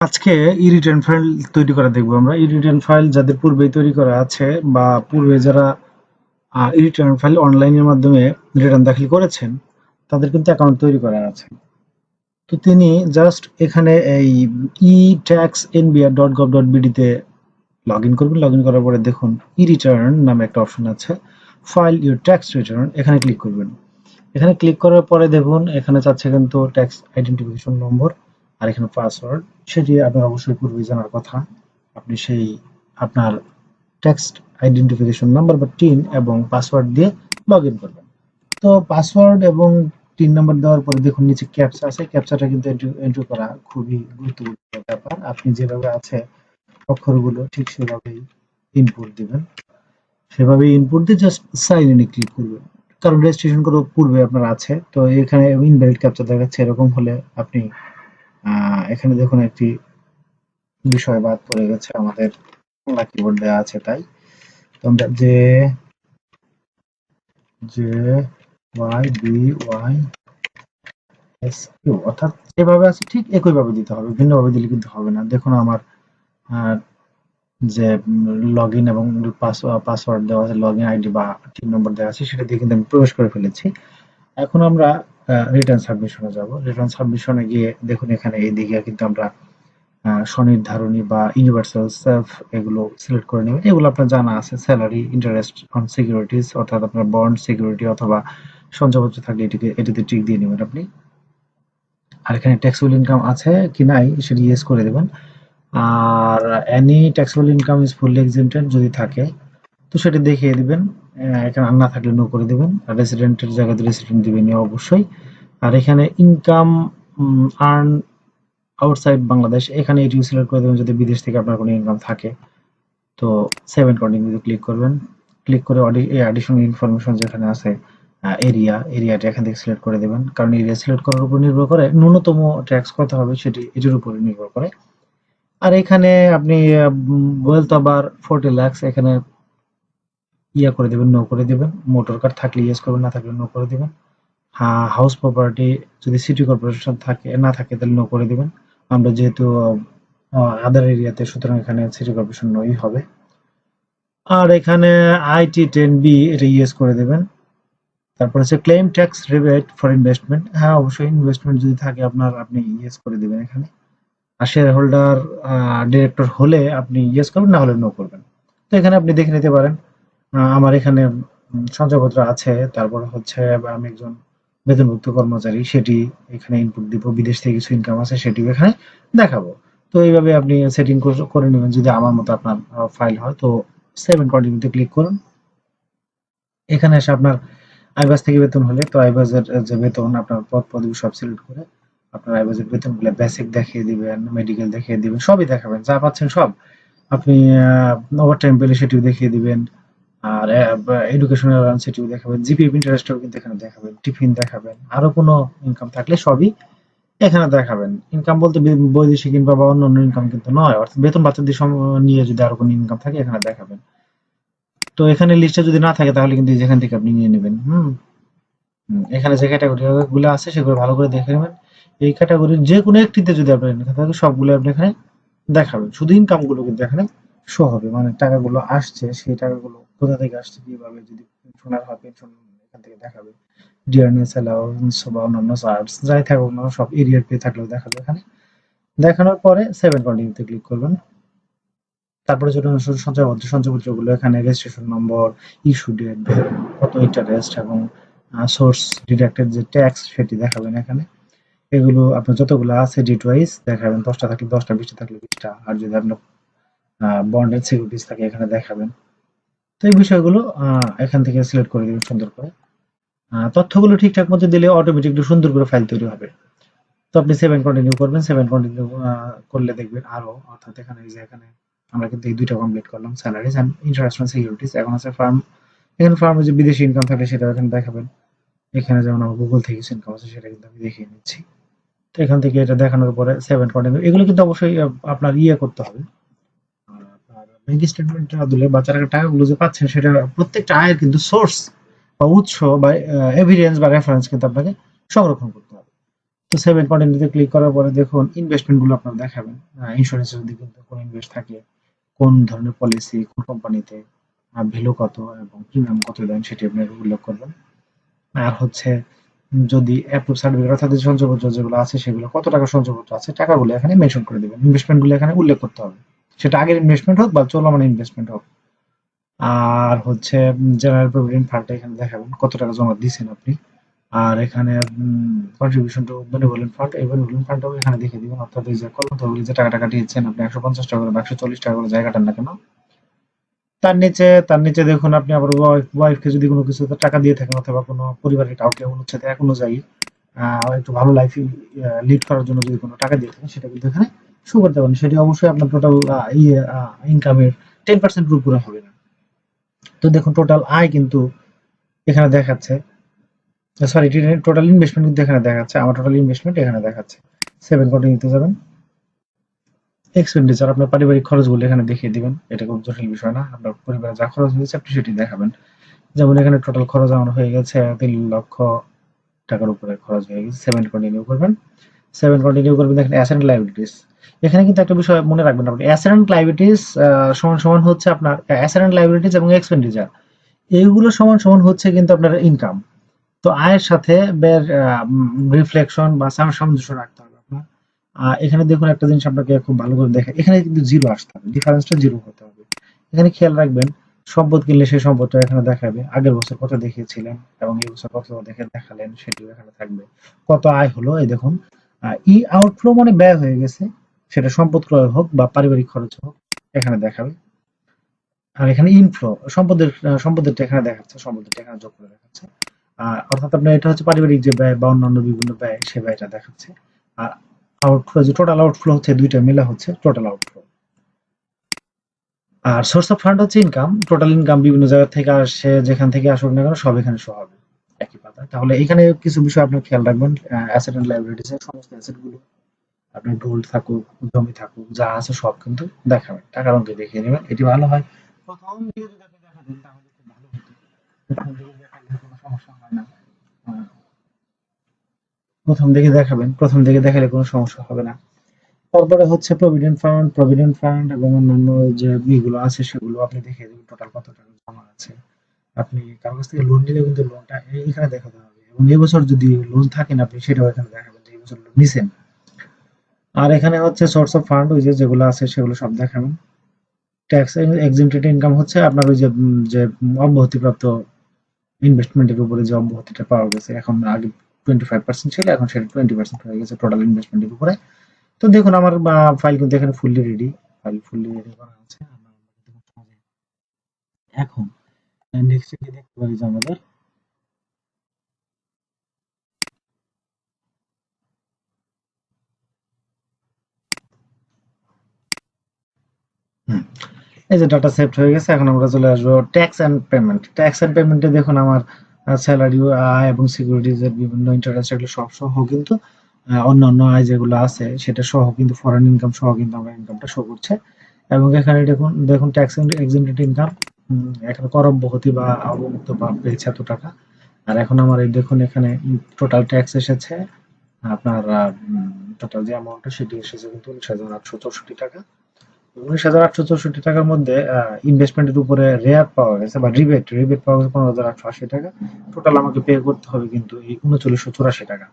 আজকে ই-রিটার্ন ফাইল তৈরি করা দেখব আমরা। ই-রিটার্ন ফাইল যাদের পূর্বেই তৈরি করা আছে বা পূর্বে যারা ই-রিটার্ন ফাইল অনলাইনের মাধ্যমে রিটার্ন দাখিল করেছেন, তাদের কিন্তু অ্যাকাউন্ট তৈরি করা আছে। তো তিনি জাস্ট এখানে এই e tax N NBR dot gov dot বিডিতে log in করবেন। লগ ইন করার পরে দেখুন ই রিটার্ন নামে একটা অপশন আছে। ফাইল ইউর ট্যাক্স রিটার্ন এখানে ক্লিক করবেন। এখানে ক্লিক করার পরে দেখুন, এখানে চাচ্ছে কিন্তু ট্যাক্স আইডেন্টিফিকেশন নম্বর আর এখানে পাসওয়ার্ড সেটি আপনার অবশ্যই পূর্বে জানার কথা, আপনি সেই আপনার টেক্সট আইডেন্টিফিকেশন নাম্বার বা টিন এবং পাসওয়ার্ড দিয়ে লগ ইন করবেন। তো পাসওয়ার্ড এবং টিন নাম্বার দেওয়ার পরে দেখুন নিচে ক্যাপচা আছে ক্যাপচাটা কিন্তু এন্ট্রি করা খুবই গুরুত্বপূর্ণ ব্যাপার। আপনি যেভাবে আছে অক্ষরগুলো ঠিক সেভাবেই ইনপুট দিবেন। সেভাবে ইনপুট দিয়ে জাস্ট সাইন ইনে ক্লিক করবেন। কারণ রেজিস্ট্রেশন করার পূর্বে আপনার আছে, তো এখানে ইনভ্যালিড ক্যাপচা দেখাচ্ছে, এরকম হলে আপনি এখানে দেখুন একটি বিষয় বাদ পড়ে গেছে, আমাদের কিবোর্ড দেওয়া আছে তাই। তো যে যে Y B Y S Q অর্থাৎ যেভাবে আছে ঠিক একইভাবে দিতে হবে, ভিন্নভাবে দিলে কিন্তু হবে না। দেখুন আমার যে লগ ইন এবং পাসওয়ার্ড দেওয়া আছে লগ ইন আইডি বা টিন নম্বর দেওয়া আছে, সেটা দিয়ে কিন্তু আমি প্রবেশ করে ফেলেছি। এখন আমরা রিটার্ন সাবমিশনে যাব। রিটার্ন সাবমিশনে গিয়ে দেখুন এখানে এইদিকে কিন্তু আমরা স্বনির্ধারণী বা ইউনিভার্সাল সেলফ এগুলো সিলেক্ট করে নেবেন এগুলো আপনার জানা আছে স্যালারি ইন্টারেস্ট অন সিকিউরিটিজ অর্থাৎ আপনার বন্ড সিকিউরিটি অথবা সঞ্চয়পত্র থাকলে এটিকে, এটিতে টিক দিয়ে নেবেন আপনি। আর এখানে ট্যাক্সেবল ইনকাম আছে কি নাই, সেটি ইয়েস করে দেবেন। আর any taxable income is fully exempted যদি থাকে তো সেটা দেখিয়ে দিবেন। এখানে না থাকলে নো করে দিবেন। আর রেসিডেন্টের জায়গাতে রেসিডেন্ট দিবেন অবশ্যই। আর এখানে ইনকাম আর্ন আউটসাইড বাংলাদেশ এখানে এটিও সিলেক্ট করে দেবেন যদি বিদেশ থেকে আপনার কোনো ইনকাম থাকে। তো সেভেন কন্টিনিউ ক্লিক করবেন। ক্লিক করে অ্যাডিশনাল ইনফরমেশন যেখানে আছে এরিয়া এরিয়াটা এখান থেকে সিলেক্ট করে দেবেন। কারণ এরিয়া সিলেক্ট করার উপর নির্ভর করে ন্যূনতম ট্যাক্স কত হবে সেটি, এটির উপরে নির্ভর করে। আর এখানে আপনি ওয়েলথ আবার ফোর্টি লাক্স এখানে ইয়া করে দেবেন নো করে দেবেন। মোটর কার থাকলে ইয়েস করবেন, না থাকলে নো করে দেবেন। হাউস প্রপার্টি যদি সিটি কর্পোরেশন থাকে, না থাকে, তাহলে নো করে দিবেন। আমরা যেহেতু আদার এরিয়াতে সুতরাং এখানে সিটি কর্পোরেশন নই হবে। আর এখানে আইটি টেন বি এটা ইয়েস করে দেবেন। তারপর হচ্ছে claim tax rebate for investment হ্যাঁ অবশ্যই ইনভেস্টমেন্ট যদি থাকে আপনার, আপনি ইয়েস করে দেবেন এখানে। আর শেয়ার হোল্ডার ডিরেক্টর হলে আপনি ইয়েস করবেন, না হলে নো করবেন। তো এখানে আপনি দেখে নিতে পারেন। আমার এখানে সঞ্চয়পত্র আছে, তারপর হচ্ছে আমি একজন বেতনভুক্ত কর্মচারী, সেটি এখানে ইনপুট দিব, বিদেশ থেকে কিছু ইনকাম আছে সেটিও এখানে দেখাবো। তো এইভাবে আপনি সেটিং করে নেবেন যদি আমার মতো আপনার ফাইল হয়, তো সেভেন কন্টিনিউতে ক্লিক করুন। এখানে এসে আপনার আইবাস থেকে বেতন হলে, তো আইবাসের যে বেতন, আপনার পদ পদবি সব সিলেক্ট করে আপনার আইবাসের বেতনগুলো বেসিক দেখিয়ে দিবেন মেডিকেল দেখিয়ে দিবেন, সবই দেখাবেন, যা পাচ্ছেন সব। আপনি ওভার টাইম পেলে সেটিও দেখিয়ে দিবেন। আর এডুকেশনাল সেটিও দেখাবেন জিপিএফ ইন্টারেস্টও কিন্তু এখানে দেখাবেন টিফিন দেখাবেন, আরও কোনো ইনকাম থাকলে সবই এখানে দেখাবেন। ইনকাম বলতে বৈদেশিক ইনকাম বা অন্য ইনকাম কিন্তু নয়, অর্থাৎ বেতন ভাতা দিয়ে নিয়ে যদি আরও কোনো ইনকাম থাকে, এখানে দেখাবেন। তো এখানে লিস্টে যদি না থাকে, তাহলে কিন্তু যেখান থেকে আপনি নিয়ে নেবেন, হুম? এখানে যে ক্যাটাগরি গুলো আছে, সেগুলো ভালো করে দেখে নেবেন। এই ক্যাটাগরির যে কোনো একটিতে যদি আপনার ইনকাম থাকে, সবগুলো আপনি এখানে দেখাবেন। শুধু ইনকামগুলো কিন্তু এখানে শো হবে মানে টাকাগুলো আসছে, সেই টাকাগুলো কোথা থেকে আসছে কীভাবে যদি পেনশনার হয় পেনশন এখান থেকে দেখাবে। ডিয়ারনেস অ্যালাউন্স বা অন্যান্য চার্জ যাই থাকুক না সব এরিয়ার পে থাকলেও দেখাবে এখানে। দেখানোর পরে সেভেন কন্টিনিউতে ক্লিক করবেন। তারপরে যেটা সঞ্চয়পত্র সঞ্চয়পত্রগুলো এখানে রেজিস্ট্রেশন নম্বর ইস্যু ডেট কত ইন্টারেস্ট এবং সোর্স ডিডাক্টেড যে ট্যাক্স সেটি দেখাবেন এখানে। এগুলো আপনার যতগুলো আছে ডিট ওয়াইজ দেখাবেন, দশটা থাকলে দশটা, বিশটা থাকলে বিশটা। আর যদি আপনার বন্ডেড সিকিউরিটিস থাকে, এখানে দেখাবেন। তো এই বিষয়গুলো এখান থেকে সিলেক্ট করে দিবেন সুন্দর করে। তথ্যগুলো ঠিকঠাক মতো দিলে অটোমেটিক অটোমেটিকলি সুন্দর করে ফাইল তৈরি হবে। তো আপনি সেভেন কন্টিনিউ করবেন সেভেন কন্টিনিউ করলে দেখবেন আরও, অর্থাৎ এখানে এই যে, এখানে আমরা কিন্তু এই দুইটা কমপ্লিট করলাম স্যালারিজ অ্যান্ড ইন্টারন্যাশনাল সিকিউরিটিস এখন আছে ফার্ম এখানে ফার্মে যে বিদেশি ইনকাম থাকে সেটা এখানে দেখাবেন। এখানে যেমন আমার গুগল থেকে কিছু ইনকাম আছে, সেটা কিন্তু আমি দেখিয়ে নিচ্ছি। তো এখান থেকে এটা দেখানোর পরে সেভেন কন্টিনিউ এগুলো কিন্তু অবশ্যই আপনার ইয়ে করতে হবে। ব্যাংক স্টেটমেন্ট দিলে বাচ্চারা টাকাগুলো যে পাচ্ছেন সেটা প্রত্যেকটা আয়ের কিন্তু সোর্স বা উৎস বা এভিডেন্স বা রেফারেন্স কিন্তু আপনাকে সংরক্ষণ করতে হবে। তো সেভেন কন্টিনিউতে ক্লিক করার পরে দেখুন ইনভেস্টমেন্টগুলো আপনার দেখাবেন। ইন্স্যুরেন্সের যদি কিন্তু কোনো ইনভেস্ট থাকে, কোন ধরনের পলিসি কোন কোম্পানিতে ভ্যালু কত এবং প্রিমিয়াম কত দেন সেটি আপনি উল্লেখ করবেন। আর হচ্ছে যদি অ্যাপ্রুভ সার্টিফিকেট অর্থাৎ সঞ্চয়পত্র যেগুলো আছে সেগুলো কত টাকা সঞ্চয়পত্র আছে, টাকাগুলো এখানে মেনশন করে দেবেন। ইনভেস্টমেন্টগুলো এখানে উল্লেখ করতে হবে। সেটা আগের ইনভেস্টমেন্ট হোক বা চলমান ইনভেস্টমেন্ট হোক। আর হচ্ছে জেনারেল প্রভিডেন্ট ফান্ডটা এখানে দেখাবেন, কত টাকা জমা দিয়েছেন আপনি। আর এখানে কন্ট্রিবিউশন টু ফান্ড এই বেনিভোলেন্ট ফান্ডটাও এখানে দেখে দিবেন। অর্থাৎ এই যে কত যে টাকা টাকা দিয়েছেন আপনি একশো পঞ্চাশ টাকা করে বা একশো চল্লিশ টাকা করে জায়গাটার না কেন? তার নিচে তার নিচে দেখুন আপনি আবার ওয়াইফকে যদি কোনো কিছু টাকা দিয়ে থাকেন অথবা কোনো পরিবারের কাউকে অনুচ্ছেদে এক অনুযায়ী একটু ভালো লাইফ লিড করার জন্য যদি কোনো টাকা দিয়ে থাকেন, সেটা কিন্তু এখানে শো করতে পারেন সেটি অবশ্যই আপনার টোটাল ইনকামের টেন পার্সেন্টের উপরে হবে না। তো দেখুন টোটাল আয় কিন্তু এখানে দেখাচ্ছে। সরি টোটাল ইনভেস্টমেন্ট কিন্তু এখানে দেখাচ্ছে। আমার টোটাল ইনভেস্টমেন্ট এখানে দেখাচ্ছে। সেভেন কন্টিনিউতে যাবেন। এক্সপেন্ডিচার আপনার পারিবারিক খরচগুলো এখানে দেখিয়ে দিবেন। এটা খুব জটিল বিষয় না। আপনার পরিবারে যা খরচ হয়েছে, আপনি সেটি দেখাবেন। যেমন এখানে টোটাল খরচ আমার হয়ে গেছে, তিন লক্ষ টাকার উপরে খরচ হয়ে গেছে। সেভেন কন্টিনিউ করবেন। সেভেন কন্টিনিউ করবেন। দেখেন অ্যাসেন্ট লাইবিলিটিস এখানে কিন্তু একটা বিষয় মনে রাখবেন আপনি। অ্যাসেন্ট লাইবিলিটিস সমান সমান হচ্ছে আপনার অ্যাসেন্ট লাইবিলিটিস এবং এক্সপেন্ডিচার এইগুলো সমান সমান হচ্ছে কিন্তু আপনার ইনকাম তো আয়ের সাথে ব্যয়ের রিফ্লেকশন বা সামঞ্জস্য রাখতে হবে আপনার। এখানে দেখুন একটা জিনিস আপনাকে খুব ভালো করে দেখে এখানে কিন্তু জিরো আসতে হবে। ডিফারেন্সটা জিরো হতে হবে। এখানে খেয়াল রাখবেন, সম্পদ কিনলে সেই সম্পদটা এখানে দেখাবে। আগের বছর কত দেখিয়েছিলেন এবং এই বছর কত দেখে দেখালেন সেটিও এখানে থাকবে। কত আয় হলো, এই দেখুন। ই আউটফ্লো মানে ব্যয় হয়ে গেছে। সেটা সম্পদ ক্রয় হোক বা পারিবারিক খরচ হোক, এখানে দেখাবে। আর এখানে ইনফ্লো সম্পদের সম্পদেরটা এখানে দেখাচ্ছে সম্পদেরটা এখানে যোগ করে দেখাচ্ছে। অর্থাৎ আপনার এটা হচ্ছে পারিবারিক যে ব্যয় বা অন্যান্য বিভিন্ন ব্যয়, সে ব্যয়টা দেখাচ্ছে। আর আউটফ্লো যে টোটাল আউটফ্লো হচ্ছে, দুইটা মিলে হচ্ছে টোটাল আউটফ্লো আর সোর্স অফ ফান্ড হচ্ছে ইনকাম টোটাল ইনকাম বিভিন্ন জায়গা থেকে আসে, যেখান থেকে আসুক না কেন, সব এখানে শো হবে। তাহলে এখানে কিছু বিষয় আপনি খেয়াল রাখবেন অ্যাসেট এন্ড লাইবিলিটিস এর সমস্ত অ্যাসেটগুলো। আপনার গোল্ড থাকুক, জমি থাকুক, যা আছে সব কিন্তু দেখাবেন, টাকার অঙ্কে দেখিয়ে নেবেন, এটি ভালো হয়। প্রথম দিকে যদি আপনি দেখা দেন, তাহলে খুব ভালো হতো। প্রথম দিকে দেখালে কোনো সমস্যা হয় না। প্রথম দিকে দেখাবেন, প্রথম দিকে দেখালে কোনো সমস্যা হবে না। তারপরে হচ্ছে প্রভিডেন্ট ফান্ড প্রভিডেন্ট ফান্ড এবং অন্যান্য যে ইগুলো আছে, সেগুলো আপনি দেখে দেবেন টোটাল কত টাকা জমা আছে। আপনি কারোর কাছ থেকে লোন নিলে কিন্তু লোনটা এখানে দেখাতে হবে। এবং এবছর যদি লোন থাকেন আপনি সেটাও এখানে দেখাবেন যে এবছর লোন নিছেন। আর এখানে হচ্ছে সোর্স অফ ফান্ড ওই যে যেগুলো আছে সেগুলো সব দেখাবেন। ট্যাক্স এক্সিমটেড ইনকাম হচ্ছে আপনার ওই যে যে অব্যাহতিপ্রাপ্ত ইনভেস্টমেন্টের উপরে যে অব্যাহতিটা পাওয়া গেছে। এখন আগে টোয়েন্টি ফাইভ পার্সেন্ট ছিল, এখন সেটা টোয়েন্টি পার্সেন্ট হয়ে গেছে টোটাল ইনভেস্টমেন্টের উপরে। তো দেখুন আমার ফাইল কিন্তু এখানে fully ready file fully ready করা আছে। এখন নেক্সট কি দেখতে পারি আমাদের এই যে ডাটা সেভ হয়ে গেছে, এখন আমরা চলে আসব tax and payment tax and পেমেন্টে দেখুন আমার স্যালারি আয় এবং সিকিউরিটিজের বিভিন্ন ইন্টারেস্ট এগুলো সব সহ কিন্তু অন্যান্য আয় যেগুলো আছে সেটা সহ কিন্তু ফরেন ইনকাম সহ কিন্তু আমরা ইনকামটা শো করছে। এবং এখানে দেখুন দেখুন ট্যাক্স এক্সিমটেড ইনকাম এখানে কর অব্যাহতি বা অবমুক্ত পেয়েছে এত টাকা। আর এখন আমার এই দেখুন এখানে টোটাল ট্যাক্স এসেছে, আপনার টোটাল যে অ্যামাউন্টটা সেটি এসেছে কিন্তু উনিশ হাজার আটশো চৌষট্টি টাকা। উনিশ হাজার আটশো চৌষট্টি টাকার মধ্যে ইনভেস্টমেন্টের উপরে রেয়ার পাওয়া গেছে বা রিবেট রিবেট পাওয়া গেছে পনেরো হাজার আটশো আশি টাকা। টোটাল আমাকে পে করতে হবে কিন্তু এই উনচল্লিশশো চুরাশি টাকা।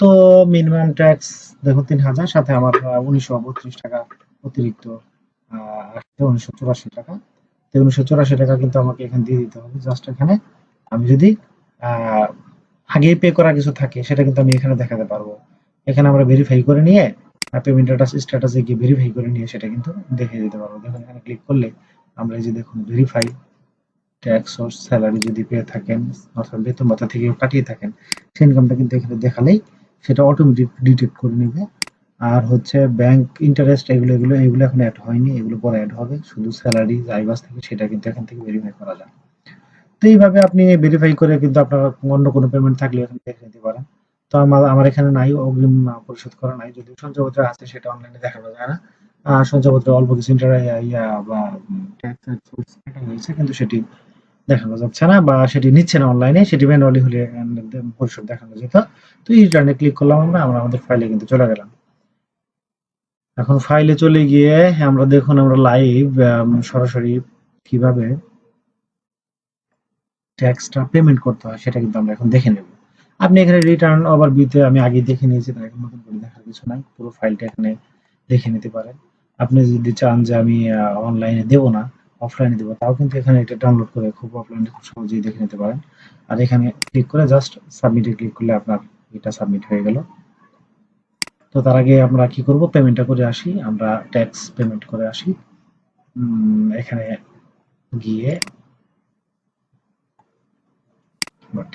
তো মিনিমাম ট্যাক্স দেখুন তিন হাজার, সাথে আমার উনিশশো বত্রিশ টাকা অতিরিক্ত উনিশশো চুরাশি টাকা। তো উনিশশো চুরাশি টাকা কিন্তু আমাকে এখানে দিয়ে দিতে হবে। জাস্ট এখানে আমি যদি আগেই পে করা কিছু থাকে, সেটা কিন্তু আমি এখানে দেখাতে পারব। এখানে আমরা ভেরিফাই করে নিয়ে পেমেন্ট স্ট্যাটাস স্ট্যাটাসে গিয়ে ভেরিফাই করে নিয়ে সেটা কিন্তু দেখে দিতে পারব। দেখুন, এখানে ক্লিক করলে আমরা এই যে দেখুন ভেরিফাই ট্যাক্স সোর্স স্যালারি যদি পেয়ে থাকেন, অথবা বেতন ভাতা থেকেও কাটিয়ে থাকেন, সেই ইনকামটা কিন্তু এখানে দেখালেই সেটা অটোমেটিক ডিটেক্ট করে নেবে। আর হচ্ছে ব্যাংক ইন্টারেস্ট এগুলো এগুলো এগুলো এখন অ্যাড হয়নি, এগুলো পরে অ্যাড হবে। শুধু স্যালারি আইবাস থেকে সেটা কিন্তু এখান থেকে ভেরিফাই করা যায় তো এইভাবে আপনি ভেরিফাই করে কিন্তু আপনার অন্য কোনো পেমেন্ট থাকলে এখানে দেখে নিতে পারেন। তো আমার আমার এখানে নাই, অগ্রিম পরিশোধ করা নাই। যদি সঞ্চয়পত্র আছে, সেটা অনলাইনে দেখানো যায় না। আর সঞ্চয়পত্রে অল্প কিছু হয়েছে, কিন্তু সেটি দেখানো যাচ্ছে না, বা সেটি নিচ্ছে না অনলাইনে সেটি ম্যানুয়ালি হলে পরিশোধ দেখানো যেত। তো এই ক্লিক করলাম আমরা আমরা আমাদের ফাইলে কিন্তু চলে গেলাম। এখন ফাইলে চলে গিয়ে আমরা দেখুন আমরা লাইভ সরাসরি কীভাবে ট্যাক্সটা পেমেন্ট করতে হয় সেটা কিন্তু আমরা এখন দেখে নেব। আপনি এখানে রিটার্ন ওভার ভিউতে আমি আগে দেখে নিয়েছি তাই এখন নতুন করে দেখার কিছু নাই, পুরো ফাইলটা এখানে দেখে নিতে পারেন। আপনি যদি চান যে আমি অনলাইনে দেবো না অফলাইনে দেবো, তাও কিন্তু এখানে এটা ডাউনলোড করে খুব অফলাইনে খুব সহজেই দেখে নিতে পারেন। আর এখানে ক্লিক করে জাস্ট সাবমিটে ক্লিক করলে আপনার এটা সাবমিট হয়ে গেল। তো তার আগে আমরা কি করব? পেমেন্টটা করে আসি। আমরা ট্যাক্স পেমেন্ট করে আসি। এখানে গিয়ে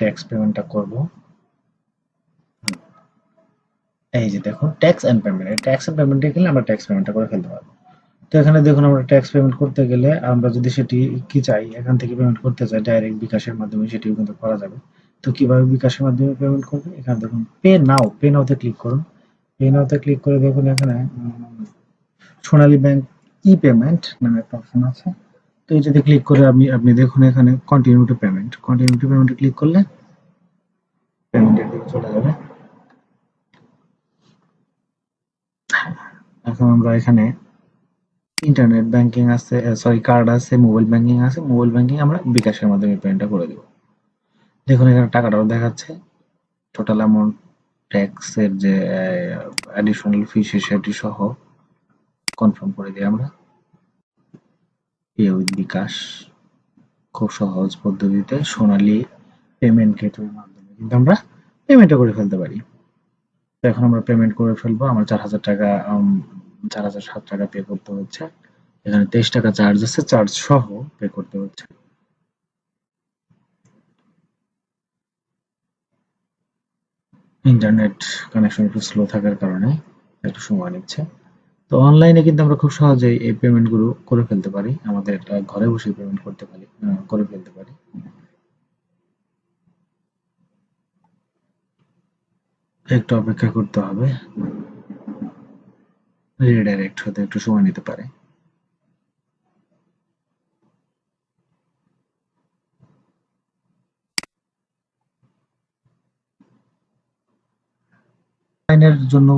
ট্যাক্স পেমেন্টটা করব। এই যে দেখুন tax and payment tax and পেমেন্টে গেলে আমরা ট্যাক্স পেমেন্টটা করে ফেলতে পারব। তো এখানে দেখুন, আমরা ট্যাক্স পেমেন্ট করতে গেলে আমরা যদি সেটি কি চাই, এখান থেকে পেমেন্ট করতে চাই ডাইরেক্ট বিকাশের মাধ্যমে সেটিও কিন্তু করা যাবে। তো কীভাবে বিকাশের মাধ্যমে পেমেন্ট করবে? এখানে দেখুন পে নাও পে নাওতে ক্লিক করুন। পে নাওতে ক্লিক করে দেখুন এখানে সোনালী ব্যাংক ই পেমেন্ট নামে একটা অপশন আছে। তো এটাতে ক্লিক করে আপনি আপনি দেখুন এখানে continue to payment continue to পেমেন্টে ক্লিক করলে পেমেন্টের দিকে চলে যাবে। এখন আমরা এখানে ইন্টারনেট ব্যাংকিং আছে সরি কার্ড আছে মোবাইল ব্যাংকিং আছে। মোবাইল ব্যাংকিং আমরা বিকাশের মাধ্যমে পেমেন্টটা করে দেব। দেখুন এখানে টাকাটাও দেখাচ্ছে। টোটাল অ্যামাউন্ট ট্যাক্সের যে অ্যাডিশনাল ফি সেটি সহ কনফার্ম করে দিই আমরা। পে বিকাশ, খুব সহজ পদ্ধতিতে সোনালী পেমেন্ট গেটওয়ের মাধ্যমে কিন্তু আমরা পেমেন্টটা করে ফেলতে পারি। তো এখন আমরা পেমেন্ট করে ফেলব, আমার চার হাজার টাকা চার হাজার সাত টাকা পে করতে হচ্ছে। এখানে তেইশ টাকা চার্জ আছে চার্জ সহ পে করতে হচ্ছে। ইন্টারনেট কানেকশন একটু স্লো থাকার কারণে একটু সময় নিচ্ছে। তো অনলাইনে কিন্তু আমরা খুব সহজেই এই পেমেন্টগুলো করে ফেলতে পারি। আমাদের ঘরে বসে পেমেন্ট করতে পারি করে ফেলতে পারি। একটু অপেক্ষা করতে হবে। রিডাইরেক্ট হতে একটু সময় নিতে পারে। অনলাইনের জন্য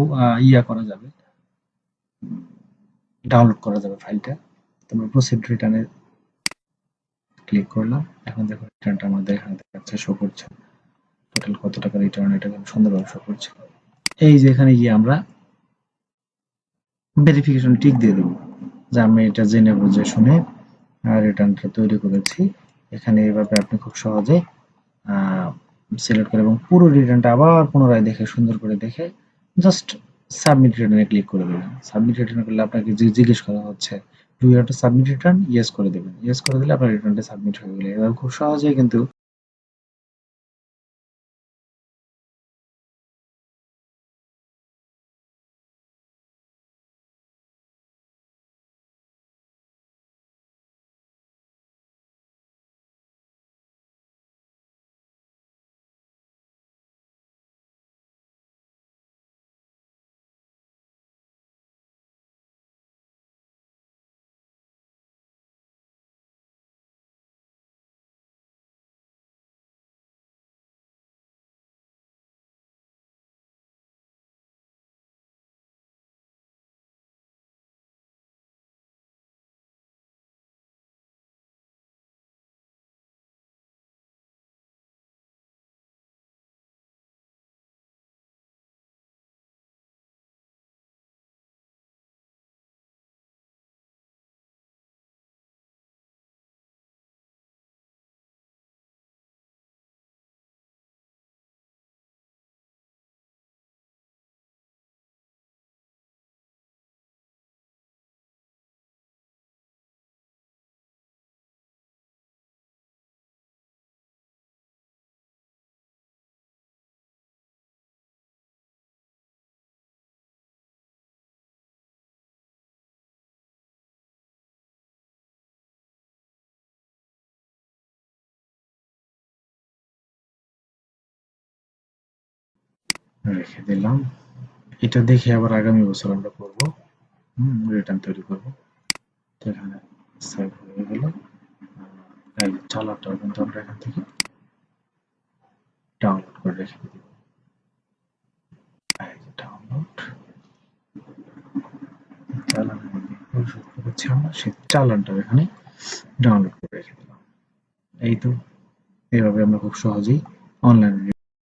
ইয়া করা যাবে। ডাউনলোড করা যাবে ফাইলটা তোমরা প্রসিড রিটার্নে ক্লিক করলাম এখন দেখো রিটার্নটা আমাদের এখানে দেখাচ্ছে শো করছে। টোটাল কত টাকা রিটার্ন এটা কিন্তু সুন্দরভাবে শো করছে। এই যে এখানে গিয়ে আমরা ভেরিফিকেশন টিক দিয়ে দেবো। যে আমি এটা জেনে বুঝে শুনে রিটার্নটা তৈরি করেছি। এখানে এভাবে আপনি খুব সহজে সিলেক্ট করে এবং পুরো রিটার্নটা আবার পুনরায় দেখে, সুন্দর করে দেখে জাস্ট সাবমিট রিটার্নে ক্লিক করে দেবেন সাবমিট রিটার্ন করলে আপনাকে যে জিজ্ঞেস করা হচ্ছে do you to submit return yes করে দেবেন। ইয়েস করে দিলে আপনার রিটার্নটা সাবমিট হয়ে গেলে। এবার খুব সহজেই কিন্তু রেখে দিলাম। এটা দেখে আবার আগামী বছর আমরা করব। রিটার্ন তৈরি করব। তো এখানে সেভ হয়ে গেল। এই কিন্তু আমরা এখান থেকে ডাউনলোড করে রেখে দিব। ডাউনলোড আমরা। সেই চালানটাও এখানে ডাউনলোড করে রেখে দিলাম। এই তো এইভাবে আমরা খুব সহজেই অনলাইনে